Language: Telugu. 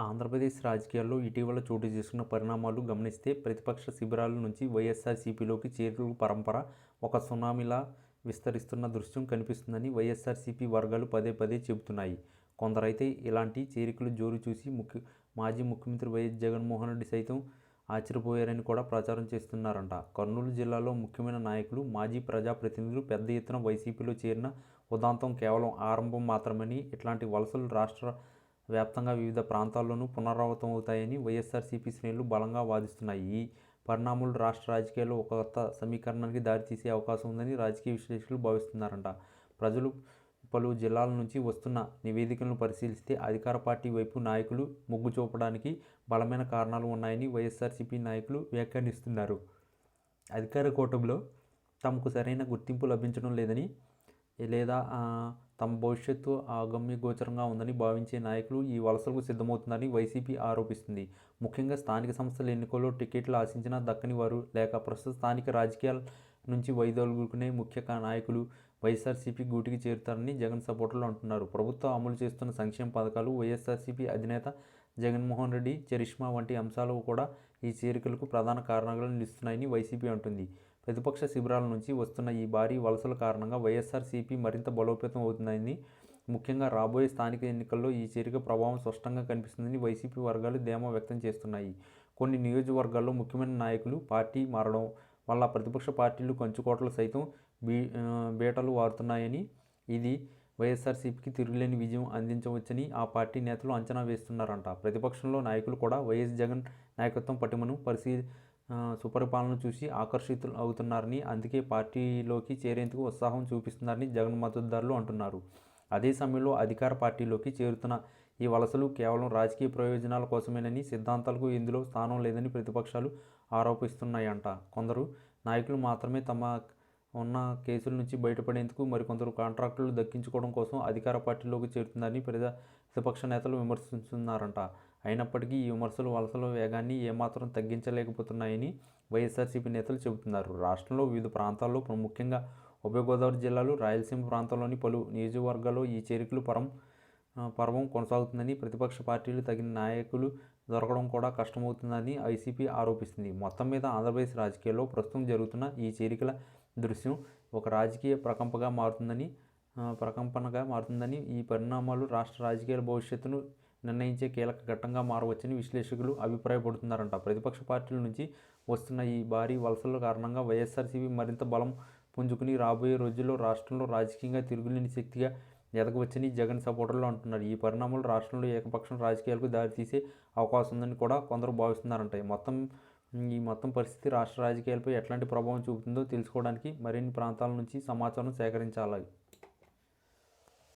ఆంధ్రప్రదేశ్ రాజకీయాల్లో ఇటీవల చోటు చేసుకున్న పరిణామాలు గమనిస్తే ప్రతిపక్ష శిబిరాల నుంచి వైఎస్ఆర్సీపీలోకి చేరుల పరంపర ఒక సునామీలా విస్తరిస్తున్న దృశ్యం కనిపిస్తుందని వైఎస్ఆర్సీపీ వర్గాలు పదే పదే చెబుతున్నాయి. కొందరైతే ఇలాంటి చేరికలు జోరు చూసి ముఖ్య మాజీ ముఖ్యమంత్రి వైఎస్ జగన్మోహన్ రెడ్డి సైతం ఆశ్చర్యపోయారని కూడా ప్రచారం చేస్తున్నారంట. కర్నూలు జిల్లాలో ముఖ్యమైన నాయకులు మాజీ ప్రజాప్రతినిధులు పెద్ద ఎత్తున వైసీపీలో చేరిన ఉదాంతం కేవలం ఆరంభం మాత్రమని ఇట్లాంటి వలసలు రాష్ట్ర వ్యాప్తంగా వివిధ ప్రాంతాల్లోనూ పునరావృతం అవుతాయని వైఎస్ఆర్సీపీ శ్రేణులు బలంగా వాదిస్తున్నాయి. ఈ పరిణామాలు రాష్ట్ర రాజకీయాల్లో ఒక కొత్త సమీకరణానికి దారితీసే అవకాశం ఉందని రాజకీయ విశ్లేషకులు భావిస్తున్నారంట. ప్రజలు పలు జిల్లాల నుంచి వస్తున్న నివేదికలను పరిశీలిస్తే అధికార పార్టీ వైపు నాయకులు మొగ్గు చూపడానికి బలమైన కారణాలు ఉన్నాయని వైఎస్ఆర్సీపీ నాయకులు వ్యాఖ్యానిస్తున్నారు. అధికార కూటమిలో తమకు సరైన గుర్తింపు లభించడం లేదని లేదా తమ భవిష్యత్తు ఆగమ్య గోచరంగా ఉందని భావించే నాయకులు ఈ వలసలకు సిద్ధమవుతుందని వైసీపీ ఆరోపిస్తుంది. ముఖ్యంగా స్థానిక సంస్థల ఎన్నికల్లో టికెట్లు ఆశించినా దక్కని వారు లేక ప్రస్తుత స్థానిక రాజకీయాల నుంచి వైదొలుగుకునే ముఖ్య నాయకులు వైఎస్ఆర్సీపీ గూటికి చేరుతారని జగన్ సపోర్టర్లు అంటున్నారు. ప్రభుత్వం అమలు చేస్తున్న సంక్షేమ పథకాలు వైఎస్ఆర్సీపీ అధినేత జగన్మోహన్ రెడ్డి చరిష్మా వంటి అంశాలు కూడా ఈ చేరికలకు ప్రధాన కారణాలుగా నిలుస్తున్నాయని వైసీపీ అంటుంది. ప్రతిపక్ష శిబిరాల నుంచి వస్తున్న ఈ భారీ వలసల కారణంగా వైఎస్ఆర్సీపీ మరింత బలోపేతం అవుతుందని ముఖ్యంగా రాబోయే స్థానిక ఎన్నికల్లో ఈ చేరిక ప్రభావం స్పష్టంగా కనిపిస్తుందని వైసీపీ వర్గాలు ధీమా వ్యక్తం చేస్తున్నాయి. కొన్ని నియోజకవర్గాల్లో ముఖ్యమైన నాయకులు పార్టీ మారడం వల్ల ప్రతిపక్ష పార్టీలు కంచుకోటలు సైతం బీ బీటలు వారుతున్నాయని ఇది వైఎస్ఆర్సీపీకి తిరుగులేని విజయం అందించవచ్చని ఆ పార్టీ నేతలు అంచనా వేస్తున్నారంట. ప్రతిపక్షంలో నాయకులు కూడా వైఎస్ జగన్ నాయకత్వం పటిమను పరిశీ సుపరిపాలన చూసి ఆకర్షితులు అవుతున్నారని అందుకే పార్టీలోకి చేరేందుకు ఉత్సాహం చూపిస్తున్నారని జగన్ మద్దతుదారులు అంటున్నారు. అదే సమయంలో అధికార పార్టీలోకి చేరుతున్న ఈ వలసలు కేవలం రాజకీయ ప్రయోజనాల కోసమేనని సిద్ధాంతాలకు ఇందులో స్థానం లేదని ప్రతిపక్షాలు ఆరోపిస్తున్నాయంట. కొందరు నాయకులు మాత్రమే తమ ఉన్న కేసుల నుంచి బయటపడేందుకు మరికొందరు కాంట్రాక్టులు దక్కించుకోవడం కోసం అధికార పార్టీలోకి చేరుతుందని ప్రజా ప్రతిపక్ష నేతలు విమర్శిస్తున్నారంట అయినప్పటికీ ఈ విమర్శలు వలసల వేగాన్ని ఏమాత్రం తగ్గించలేకపోతున్నాయని వైఎస్ఆర్సీపీ నేతలు చెబుతున్నారు. రాష్ట్రంలో వివిధ ప్రాంతాల్లో ముఖ్యంగా ఉభయ గోదావరి జిల్లాలు రాయలసీమ ప్రాంతంలోని పలు నియోజకవర్గాల్లో ఈ చేరికలు పరం పర్వం కొనసాగుతుందని ప్రతిపక్ష పార్టీలు తగిన నాయకులు దొరకడం కూడా కష్టమవుతుందని ఐసీపీ ఆరోపిస్తుంది. మొత్తం మీద ఆంధ్రప్రదేశ్ రాజకీయాల్లో ప్రస్తుతం జరుగుతున్న ఈ చేరికల దృశ్యం ఒక రాజకీయ ప్రకంపగా మారుతుందని ప్రకంపనగా మారుతుందని ఈ పరిణామాలు రాష్ట్ర రాజకీయాల భవిష్యత్తును నిర్ణయించే కీలక ఘట్టంగా మారవచ్చని విశ్లేషకులు అభిప్రాయపడుతున్నారంట. ప్రతిపక్ష పార్టీల నుంచి వస్తున్న ఈ భారీ వలసల కారణంగా వైఎస్ఆర్సీపీ మరింత బలం పుంజుకుని రాబోయే రోజుల్లో రాష్ట్రంలో రాజకీయంగా తిరుగులేని శక్తిగా ఎదగవచ్చని జగన్ సపోర్టర్లు అంటున్నారు. ఈ పరిణామాలు రాష్ట్రంలో ఏకపక్షం రాజకీయాలకు దారితీసే అవకాశం ఉందని కూడా కొందరు భావిస్తున్నారంట. మొత్తం ఈ మొత్తం పరిస్థితి రాష్ట్ర రాజకీయాలపై ఎట్లాంటి ప్రభావం చూపుతుందో తెలుసుకోవడానికి మరిన్ని ప్రాంతాల నుంచి సమాచారం సేకరించాలి.